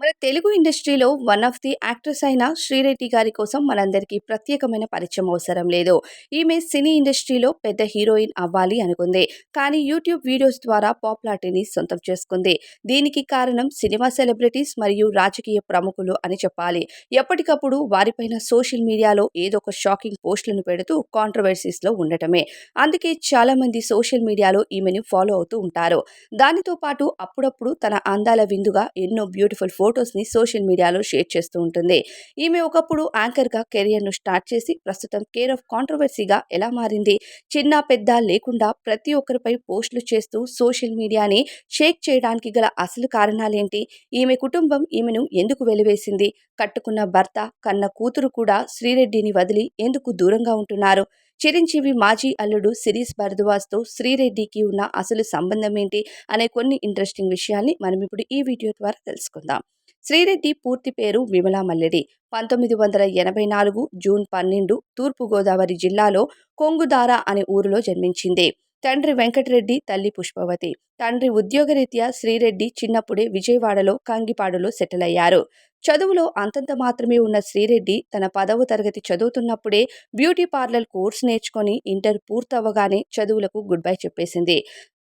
మన తెలుగు ఇండస్ట్రీలో one of the actress అయిన శ్రీరెడ్డి గారి కోసం మనందరికీ ప్రత్యేకమైన పరిచయం అవసరం లేదు. ఈమె సినీ ఇండస్ట్రీలో పెద్ద హీరోయిన్ అవ్వాలి అనుకుంది. కానీ యూట్యూబ్ వీడియోస్ ద్వారా పాపులారిటీని సొంతం చేసుకుంది. దీనికి కారణం సినిమా సెలబ్రిటీస్ మరియు రాజకీయ ప్రముఖులు అని చెప్పాలి. ఎప్పటికప్పుడు వారిపైన సోషల్ మీడియాలో ఏదో ఒక షాకింగ్ పోస్టులను పెడుతూ కాంట్రవర్సీస్లో ఉండటమే. అందుకే చాలా మంది సోషల్ మీడియాలో ఈమెను ఫాలో అవుతూ ఉంటారు. దానితో పాటు అప్పుడప్పుడు తన అందాల విందుగా ఎన్నో బ్యూటిఫుల్ ఫోటో ఫొటోస్ని సోషల్ మీడియాలో షేర్ చేస్తూ ఉంటుంది. ఈమె ఒకప్పుడు యాంకర్గా కెరియర్ను స్టార్ట్ చేసి ప్రస్తుతం కేర్ ఆఫ్ కాంట్రవర్సీగా ఎలా మారింది? చిన్న పెద్ద లేకుండా ప్రతి ఒక్కరిపై పోస్టులు చేస్తూ సోషల్ మీడియాని షేక్ చేయడానికి గల అసలు కారణాలేంటి? ఈమె కుటుంబం ఈమెను ఎందుకు వెలివేసింది? కట్టుకున్న భర్త కన్న కూతురు కూడా శ్రీరెడ్డిని వదిలి ఎందుకు దూరంగా ఉంటున్నారు? చిరంజీవి మాజీ అల్లుడు సిరీస్ భరద్వాజ్తో శ్రీరెడ్డికి ఉన్న అసలు సంబంధం ఏంటి? అనే కొన్ని ఇంట్రెస్టింగ్ విషయాల్ని మనం ఇప్పుడు ఈ వీడియో ద్వారా తెలుసుకుందాం. శ్రీరెడ్డి పూర్తి పేరు విమలా మల్లెడి పంతొమ్మిది వందల ఎనభై నాలుగు జూన్ పన్నెండు తూర్పుగోదావరి జిల్లాలో కొంగుదార అనే ఊరిలో జన్మించింది. తండ్రి వెంకటరెడ్డి తల్లి పుష్పవతి. తండ్రి ఉద్యోగరీత్యా శ్రీరెడ్డి చిన్నప్పుడే విజయవాడలో కంగిపాడులో సెటిల్ అయ్యారు. చదువులో అంతంత మాత్రమే ఉన్న శ్రీరెడ్డి తన పదవ తరగతి చదువుతున్నప్పుడే బ్యూటీ పార్లర్ కోర్స్ నేర్చుకొని ఇంటర్ పూర్తవగానే చదువులకు గుడ్ బై చెప్పేసింది.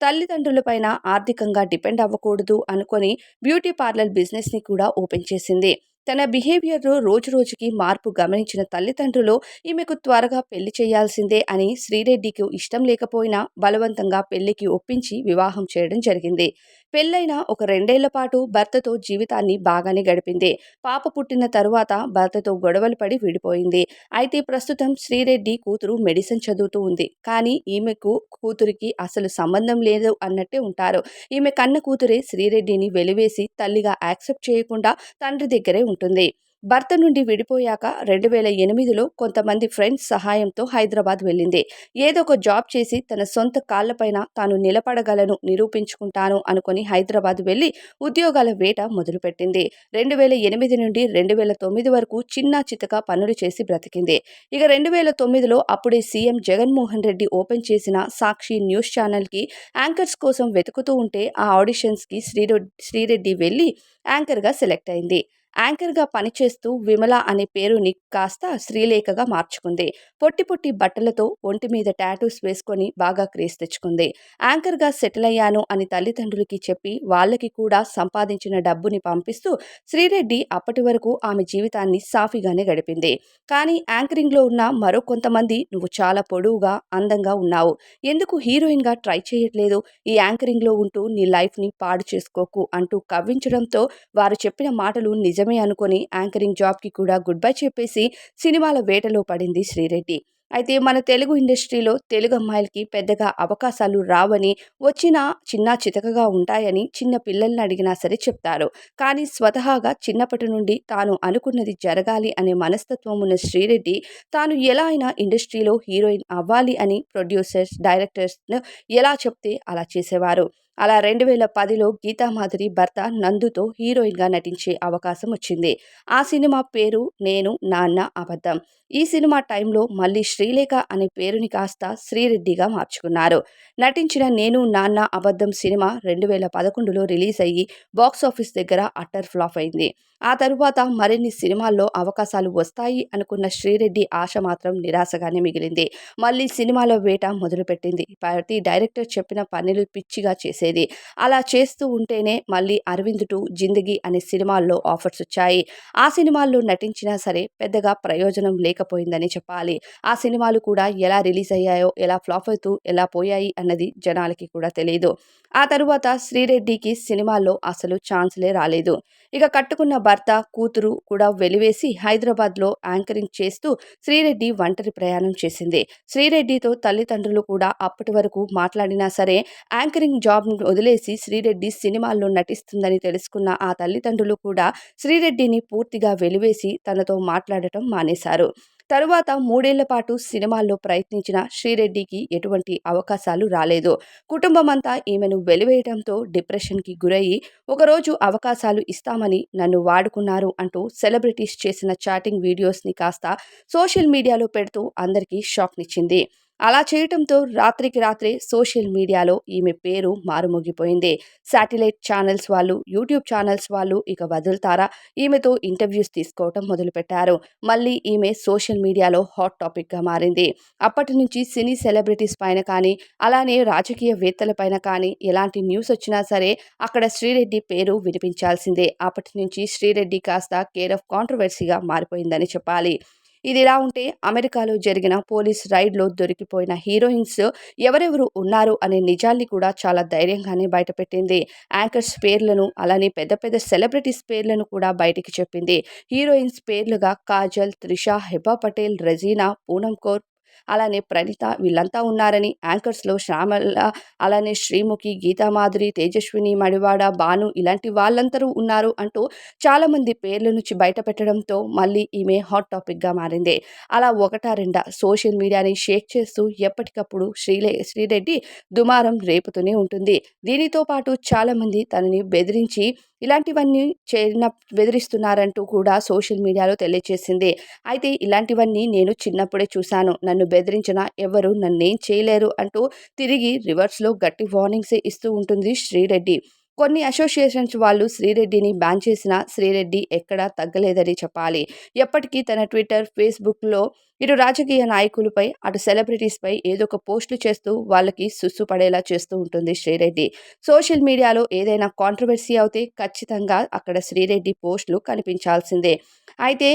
తల్లిదండ్రులపైన ఆర్థికంగా డిపెండ్ అవ్వకూడదు అనుకొని బ్యూటీ పార్లర్ బిజినెస్ని కూడా ఓపెన్ చేసింది. తన బిహేవియర్లో రోజు రోజుకి మార్పు గమనించిన తల్లిదండ్రులు ఈమెకు త్వరగా పెళ్ళి చేయాల్సిందే అని శ్రీరెడ్డికి ఇష్టం లేకపోయినా బలవంతంగా పెళ్ళికి ఒప్పించి వివాహం చేయడం జరిగింది. పెళ్ళైన ఒక రెండేళ్ళ పాటు భర్తతో జీవితాన్ని బాగానే గడిపింది. పాప పుట్టిన తరువాత భర్తతో గొడవలు పడి విడిపోయింది. అయితే ప్రస్తుతం శ్రీరెడ్డి కూతురు మెడిసిన్ చదువుతూ ఉంది. కానీ ఈమెకు కూతురికి అసలు సంబంధం లేదు అన్నట్టే ఉంటారు. ఈమె కన్న కూతురే శ్రీరెడ్డిని వెలివేసి తల్లిగా యాక్సెప్ట్ చేయకుండా తండ్రి దగ్గరే ఉంటుంది. భర్త నుండి విడిపోయాక రెండు వేల ఎనిమిదిలో కొంతమంది ఫ్రెండ్స్ సహాయంతో హైదరాబాద్ వెళ్ళింది. ఏదో ఒక జాబ్ చేసి తన సొంత కాళ్ళపైన తాను నిలబడగలను నిరూపించుకుంటాను అనుకుని హైదరాబాద్ వెళ్ళి ఉద్యోగాల వేట మొదలుపెట్టింది. రెండు వేల ఎనిమిది నుండి రెండు వేల తొమ్మిది వరకు చిన్న చితక పనులు చేసి బ్రతికింది. ఇక రెండు వేల తొమ్మిదిలో అప్పుడే సీఎం జగన్మోహన్ రెడ్డి ఓపెన్ చేసిన సాక్షి న్యూస్ ఛానల్కి యాంకర్స్ కోసం వెతుకుతూ ఉంటే ఆ ఆడిషన్స్కి శ్రీరెడ్డి శ్రీరెడ్డి వెళ్ళి యాంకర్గా సెలెక్ట్ అయింది. యాంకర్గా పనిచేస్తూ విమల అనే పేరుని కాస్త శ్రీలేఖగా మార్చుకుంది. పొట్టి పొట్టి బట్టలతో ఒంటి మీద టాటూస్ వేసుకొని బాగా క్రేజ్ తెచ్చుకుంది. యాంకర్గా సెటిల్ అయ్యాను అని తల్లిదండ్రులకి చెప్పి వాళ్ళకి కూడా సంపాదించిన డబ్బుని పంపిస్తూ శ్రీరెడ్డి అప్పటి వరకు ఆమె జీవితాన్ని సాఫీగానే గడిపింది. కానీ యాంకరింగ్లో ఉన్న మరో కొంతమంది నువ్వు చాలా పొడవుగా అందంగా ఉన్నావు. ఎందుకు హీరోయిన్గా ట్రై చేయట్లేదు? ఈ యాంకరింగ్లో ఉంటూ నీ లైఫ్ని పాడు చేసుకోకు అంటూ కవ్వించడంతో వారు చెప్పిన మాటలు నిజం నిజమే అనుకుని యాంకరింగ్ జాబ్కి కూడా గుడ్ బై చెప్పేసి సినిమాల వేటలో పడింది శ్రీరెడ్డి. అయితే మన తెలుగు ఇండస్ట్రీలో తెలుగు అమ్మాయిలకి పెద్దగా అవకాశాలు రావని వచ్చినా చిన్న చితకగా ఉంటాయని చిన్న పిల్లల్ని అడిగినా సరే చెప్తారు. కానీ స్వతహాగా చిన్నప్పటి నుండి తాను అనుకున్నది జరగాలి అనే మనస్తత్వం ఉన్న శ్రీరెడ్డి తాను ఎలా అయినా ఇండస్ట్రీలో హీరోయిన్ అవ్వాలి అని ప్రొడ్యూసర్స్ డైరెక్టర్స్ను ఎలా చెప్తే అలా చేసేవారు. అలా రెండు వేల పదిలో గీతామాధురి భర్త నందుతో హీరోయిన్గా నటించే అవకాశం వచ్చింది. ఆ సినిమా పేరు నేను నాన్న అబద్ధం. ఈ సినిమా టైంలో మళ్ళీ శ్రీలేఖ అనే పేరుని కాస్త శ్రీరెడ్డిగా మార్చుకున్నారు. నటించిన నేను నాన్న అబద్ధం సినిమా రెండు వేల పదకొండులో రిలీజ్ అయ్యి బాక్సాఫీస్ దగ్గర అట్టర్ ఫ్లాప్ అయింది. ఆ తరువాత మరిన్ని సినిమాల్లో అవకాశాలు వస్తాయి అనుకున్న శ్రీరెడ్డి ఆశ మాత్రం నిరాశగానే మిగిలింది. మళ్ళీ సినిమాల వేట మొదలుపెట్టింది. ప్రతి డైరెక్టర్ చెప్పిన పనులు పిచ్చిగా చేసేది. అలా చేస్తూ ఉంటేనే మళ్ళీ అరవింద్ టు జిందగీ అనే సినిమాల్లో ఆఫర్స్ వచ్చాయి. ఆ సినిమాల్లో నటించినా సరే పెద్దగా ప్రయోజనం లేకపోయిందని చెప్పాలి. ఆ సినిమాలు కూడా ఎలా రిలీజ్ అయ్యాయో ఎలా ఫ్లాప్ అవుతూ ఎలా పోయాయి అన్నది జనాలకి కూడా తెలియదు ఆ తరువాత శ్రీరెడ్డికి సినిమాల్లో అసలు ఛాన్స్లే రాలేదు. ఇక కట్టుకున్న భర్త కూతురు కూడా వెలివేసి హైదరాబాద్లో యాంకరింగ్ చేస్తూ శ్రీరెడ్డి ఒంటరి ప్రయాణం చేసింది. శ్రీరెడ్డితో తల్లిదండ్రులు కూడా అప్పటి వరకు మాట్లాడినా సరే యాంకరింగ్ జాబ్ను వదిలేసి శ్రీరెడ్డి సినిమాల్లో నటిస్తుందని తెలుసుకున్న ఆ తల్లిదండ్రులు కూడా శ్రీరెడ్డిని పూర్తిగా వెలివేసి తనతో మాట్లాడటం మానేశారు. తరువాత మూడేళ్ళ పాటు సినిమాల్లో ప్రయత్నించిన శ్రీరెడ్డికి ఎటువంటి అవకాశాలు రాలేదు. కుటుంబమంతా ఈమెను వెలివేయడంతో డిప్రెషన్కి గురయ్యి ఒకరోజు అవకాశాలు ఇస్తామని నన్ను వాడుకున్నారు అంటూ సెలబ్రిటీస్ చేసిన చాటింగ్ వీడియోస్ని కాస్త సోషల్ మీడియాలో పెడుతూ అందరికీ షాక్నిచ్చింది. అలా చేయటంతో రాత్రికి రాత్రే సోషల్ మీడియాలో ఈమె పేరు మారుమోగిపోయింది. శాటిలైట్ ఛానల్స్ వాళ్ళు యూట్యూబ్ ఛానల్స్ వాళ్ళు ఇక వదులుతారా? ఈమెతో ఇంటర్వ్యూస్ తీసుకోవటం మొదలుపెట్టారు. మళ్ళీ ఈమె సోషల్ మీడియాలో హాట్ టాపిక్గా మారింది. అప్పటి నుంచి సినీ సెలబ్రిటీస్ పైన కానీ అలానే రాజకీయవేత్తల పైన కానీ ఎలాంటి న్యూస్ వచ్చినా సరే అక్కడ శ్రీరెడ్డి పేరు వినిపించాల్సిందే. అప్పటి నుంచి శ్రీరెడ్డి కాస్త కేర్ ఆఫ్ కాంట్రవర్సీగా మారిపోయిందని చెప్పాలి. ఇది ఇలా ఉంటే అమెరికాలో జరిగిన పోలీస్ రైడ్లో దొరికిపోయిన హీరోయిన్స్ ఎవరెవరు ఉన్నారు అనే నిజాల్ని కూడా చాలా ధైర్యంగానే బయటపెట్టింది. యాంకర్స్ పేర్లను అలానే పెద్ద పెద్ద సెలబ్రిటీస్ పేర్లను కూడా బయటికి చెప్పింది. హీరోయిన్స్ పేర్లుగా కాజల్ త్రిష హెబా పటేల్ రజీనా పూనం కౌర్ అలానే ప్రణీత వీళ్ళంతా ఉన్నారని యాంకర్స్లో శ్యామల అలానే శ్రీముఖి గీతామాధురి తేజస్విని మడివాడ భాను ఇలాంటి వాళ్ళందరూ ఉన్నారు అంటూ చాలామంది పేర్ల నుంచి బయట పెట్టడంతో మళ్ళీ ఈమె హాట్ టాపిక్గా మారింది. అలా ఒకటా రెండా సోషల్ మీడియాని షేక్ చేస్తూ ఎప్పటికప్పుడు శ్రీలే శ్రీరెడ్డి దుమారం రేపుతూనే ఉంటుంది. దీనితో పాటు చాలామంది తనని బెదిరించి ఇలాంటివన్నీ చేరిన బెదిరిస్తున్నారంటూ కూడా సోషల్ మీడియాలో తెలియజేసింది అయితే ఇలాంటివన్నీ నేను చిన్నప్పుడే చూశాను. నన్ను బెదిరించిన ఎవరు నన్నేం చేయలేరు అంటూ తిరిగి రివర్స్లో గట్టి వార్నింగ్స్ ఇస్తూ ఉంటుంది శ్రీరెడ్డి. కొన్ని అసోసియేషన్స్ వాళ్ళు శ్రీరెడ్డిని బ్యాన్ చేసినా శ్రీరెడ్డి ఎక్కడా తగ్గలేదని చెప్పాలి. ఎప్పటికీ తన ట్విట్టర్ ఫేస్బుక్లో ఇటు రాజకీయ నాయకులపై అటు సెలబ్రిటీస్పై ఏదో ఒక పోస్టులు చేస్తూ వాళ్ళకి సుస్సు పడేలా చేస్తూ ఉంటుంది శ్రీరెడ్డి. సోషల్ మీడియాలో ఏదైనా కాంట్రవర్సీ అవుతే ఖచ్చితంగా అక్కడ శ్రీరెడ్డి పోస్టులు కనిపించాల్సిందే. అయితే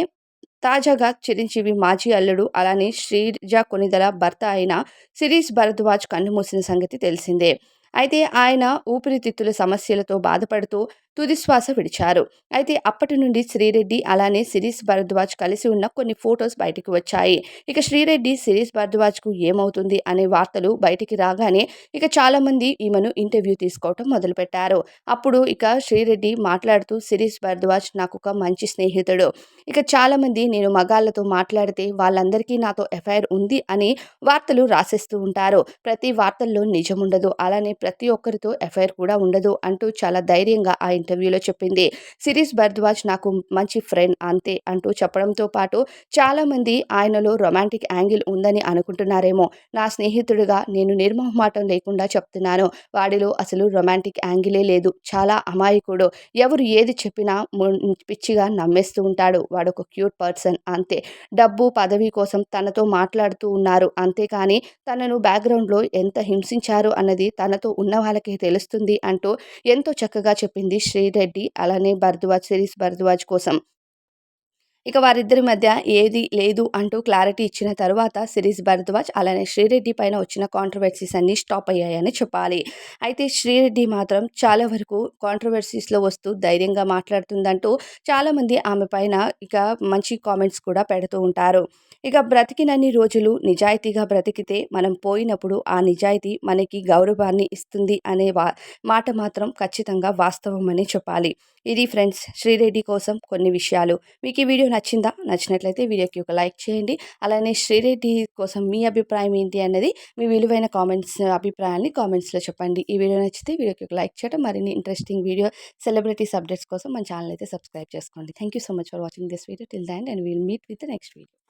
తాజాగా చిరంజీవి మాజీ అల్లుడు అలానే శ్రీజ కొనిదల భర్త అయిన సిరీస్ భరద్వాజ్ కన్నుమూసిన సంగతి తెలిసిందే. అయితే ఆయన ఊపిరితిత్తుల సమస్యలతో బాధపడుతూ తుదిశ్వాస విడిచారు. అయితే అప్పటి నుండి శ్రీరెడ్డి అలానే శిరీష్ భరద్వాజ్ కలిసి ఉన్న కొన్ని ఫొటోస్ బయటికి వచ్చాయి. ఇక శ్రీరెడ్డి శిరీష్ భరద్వాజ్కు ఏమవుతుంది అనే వార్తలు బయటికి రాగానే ఇక చాలామంది ఈమెను ఇంటర్వ్యూ తీసుకోవటం మొదలుపెట్టారు. అప్పుడు ఇక శ్రీరెడ్డి మాట్లాడుతూ శిరీష్ భరద్వాజ్ నాకు ఒక మంచి స్నేహితుడు. ఇక చాలామంది నేను మగాళ్ళతో మాట్లాడితే వాళ్ళందరికీ నాతో ఎఫ్ఐఆర్ ఉంది అని వార్తలు రాసేస్తూ ఉంటారు. ప్రతి వార్తల్లో నిజం ఉండదు. అలానే ప్రతి ఒక్కరితో ఎఫ్ఐఆర్ కూడా ఉండదు అంటూ చాలా ధైర్యంగా ఆ ఇంటర్వ్యూలో చెప్పింది. సిరీస్ భరద్వాజ్ నాకు మంచి ఫ్రెండ్ అంతే అంటూ చెప్పడంతో పాటు చాలామంది ఆయనలో రొమాంటిక్ యాంగిల్ ఉందని అనుకుంటున్నారేమో. నా స్నేహితుడిగా నేను నిర్మోహమాటం లేకుండా చెప్తున్నాను. వాడిలో అసలు రొమాంటిక్ యాంగిలే లేదు. చాలా అమాయకుడు. ఎవరు ఏది చెప్పినా పిచ్చిగా నమ్మేస్తూ ఉంటాడు. వాడు ఒక క్యూట్ పర్సన్ అంతే. డబ్బు పదవి కోసం తనతో మాట్లాడుతూ ఉన్నారు. అంతేకాని తనను బ్యాక్గ్రౌండ్లో ఎంత హింసించారు అన్నది తనతో ఉన్న వాళ్ళకి తెలుస్తుంది అంటూ ఎంతో చక్కగా చెప్పింది శ్రీరెడ్డి అలానే భరద్వాజ్ సిరీస్ భరద్వాజ్ కోసం ఇక వారిద్దరి మధ్య ఏది లేదు అంటూ క్లారిటీ ఇచ్చిన తర్వాత సిరీస్ భరద్వాజ్ అలానే శ్రీరెడ్డి పైన వచ్చిన కాంట్రవర్సీస్ అన్నీ స్టాప్ అయ్యాయని చెప్పాలి. అయితే శ్రీరెడ్డి మాత్రం చాలా వరకు కాంట్రవర్సీస్లో వస్తూ ధైర్యంగా మాట్లాడుతుందంటూ చాలామంది ఆమె పైన ఇక మంచి కామెంట్స్ కూడా పెడుతూ ఉంటారు. ఇక బ్రతికినన్ని రోజులు నిజాయితీగా బ్రతికితే మనం పోయినప్పుడు ఆ నిజాయితీ మనకి గౌరవాన్ని ఇస్తుంది అనే వా మాట మాత్రం ఖచ్చితంగా వాస్తవమని చెప్పాలి. ఇది ఫ్రెండ్స్ శ్రీరెడ్డి కోసం కొన్ని విషయాలు. మీకు ఈ వీడియో నచ్చిందా? నచ్చినట్లయితే వీడియోకి ఒక లైక్ చేయండి. అలానే శ్రీరెడ్డి కోసం మీ అభిప్రాయం ఏంటి అన్నది మీ విలువైన కామెంట్స్ అభిప్రాయాన్ని కామెంట్స్లో చెప్పండి. ఈ వీడియో నచ్చితే వీడియోకి ఒక లైక్ చేయడం మరిన్ని ఇంట్రెస్టింగ్ వీడియో సెలబ్రిటీస్ అప్డేట్స్ కోసం మన ఛానల్ అయితే సబ్స్క్రైబ్ చేసుకోండి. Thank you so much for watching this video till then and will meet with next video